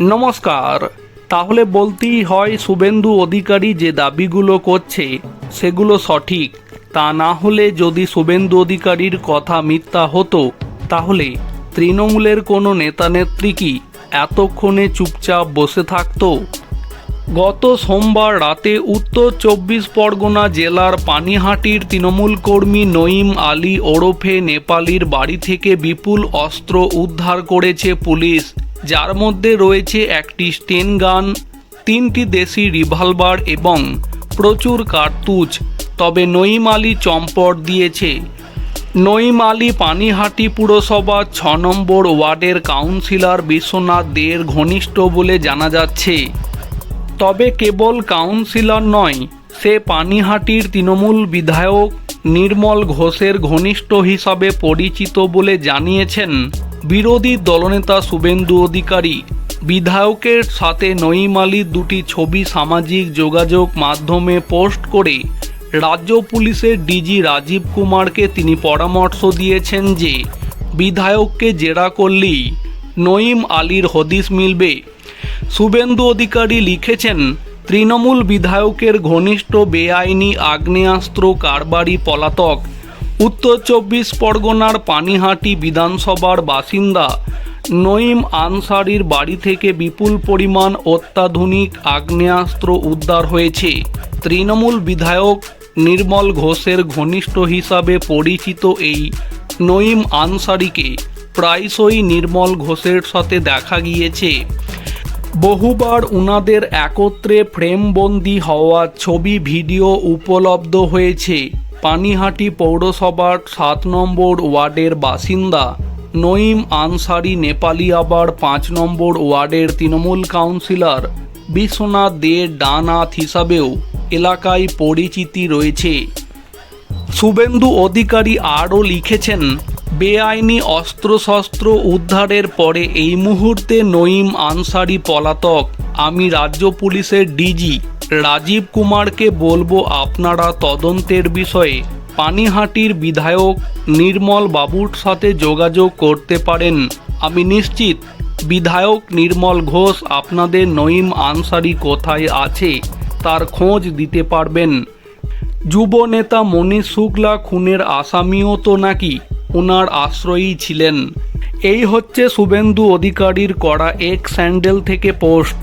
নমস্কার। তাহলে বলতেই হয় শুভেন্দু অধিকারী যে দাবিগুলো করছে, সেগুলো সঠিক। তা না হলে যদি শুভেন্দু অধিকারীর কথা মিথ্যা হতো, তাহলে তৃণমূলের কোনো নেতানেত্রী কি এতক্ষণে চুপচাপ বসে থাকতো? গত সোমবার রাতে উত্তর চব্বিশ পরগনা জেলার পানিহাটির তৃণমূল কর্মী নঈম আলী ওরফে নেপালির বাড়ি থেকে বিপুল অস্ত্র উদ্ধার করেছে পুলিশ। যার মধ্যে রয়েছে একটি স্টেন গান, তিনটি দেশি রিভলভার এবং প্রচুর কার্তুজ। তবে নঈম আলী চম্পট দিয়েছে। নঈম আলী পানিহাটি পুরসভা ছ নম্বর ওয়ার্ডের কাউন্সিলর বিশ্বনাথ দের ঘনিষ্ঠ বলে জানা যাচ্ছে। তবে কেবল কাউন্সিলর নয়, সে পানিহাটির তৃণমূল বিধায়ক নির্মল ঘোষের ঘনিষ্ঠ হিসাবে পরিচিত বলে জানিয়েছেন। বিরোধী দলনেতা শুভেন্দু অধিকারী, বিধায়কের সাথে নঈম আলীর দুটি ছবি সামাজিক যোগাযোগ মাধ্যমে পোস্ট করে রাজ্য পুলিশের ডিজি রাজীব কুমারকে তিনি পরামর্শ দিয়েছেন যে, বিধায়ককে জেরা করলেই নঈম আলীর হদিস মিলবে। শুভেন্দু অধিকারী লিখেছেন, তৃণমূল বিধায়কের ঘনিষ্ঠ বেআইনি আগ্নেয়াস্ত্র কারবারি পলাতক উত্তর চব্বিশ পরগনার পানিহাটি বিধানসভার বাসিন্দা নঈম আনসারির বাড়ি থেকে বিপুল পরিমাণ অত্যাধুনিক আগ্নেয়াস্ত্র উদ্ধার হয়েছে। তৃণমূল বিধায়ক নির্মল ঘোষের ঘনিষ্ঠ হিসাবে পরিচিত এই নঈম আনসারিকে প্রায়শই নির্মল ঘোষের সাথে দেখা গিয়েছে। বহুবার উনাদের একত্রে ফ্রেমবন্দি হওয়া ছবি, ভিডিও উপলব্ধ হয়েছে। পানিহাটি পৌরসভার সাত নম্বর ওয়ার্ডের বাসিন্দা নঈম আনসারি নেপালি আবার পাঁচ নম্বর ওয়ার্ডের তৃণমূল কাউন্সিলর বিশ্বনাথ দের ডানাথ হিসাবেও এলাকায় পরিচিতি রয়েছে। শুভেন্দু অধিকারী আরও লিখেছেন, বেআইনি অস্ত্রশস্ত্র উদ্ধারের পরে এই মুহূর্তে নঈম আনসারি পলাতক। আমি রাজ্য পুলিশের ডিজি। রাজীব কুমারকে বলব আপনারা তদন্তের বিষয়ে পানিহাটির বিধায়ক নির্মল বাবুর সাথে যোগাযোগ করতে পারেন। আমি নিশ্চিত বিধায়ক নির্মল ঘোষ আপনাদের নঈম আনসারি কোথায় আছে তার খোঁজ দিতে পারবেন। যুব নেতা মনীষ শুক্লা খুনের আসামিও তো নাকি ওনার আশ্রয়ী ছিলেন। এই হচ্ছে শুভেন্দু অধিকারীর করা এক স্যান্ডেল থেকে পোস্ট।